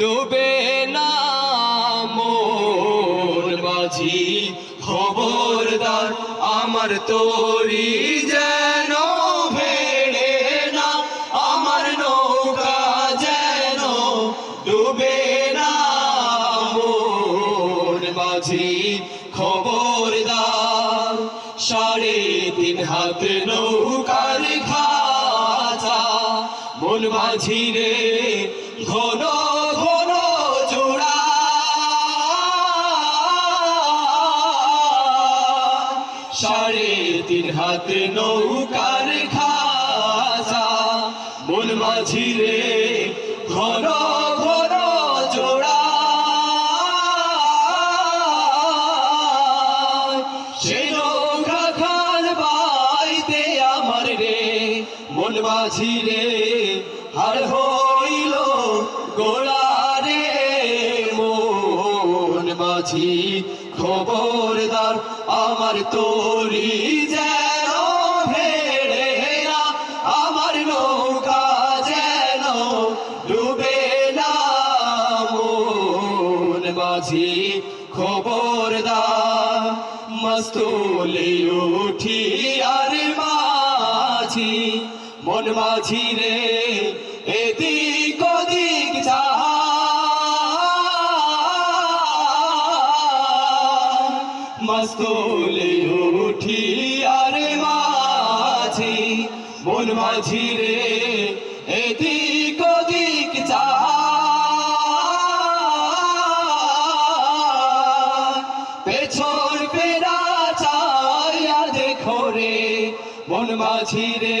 ডুবে না মোর মাঝি, খবরদার আমার তোরি যেন ভেড়ে না, আমার নৌকা যেন ডুবে না মোর মাঝি, খবরদার। সাড়ে তিন হাত নৌকার খাঁচা মন মাঝি রে, ঘন ঘন জোড়া। সাড়ে তিন হাত নৌকার খাসা মন মাঝি রে, ঘন মন মাঝি রে, হার হইল গোড়া রে মন মাঝি খবরদার, আমার তোরি যেন ভেড়ে আমার নৌকা যেন ডুবে না। মন মাঝি খবরদার, মস্তুলে উঠি মন মাঝি রে, এদিক ওদিক যা। মস্তুলে উঠি আর মাঝি, মন মাঝি রে, এদিক ওদিক যা। পেছন ফেরা চাইয়া দেখো রে, মন মাঝি রে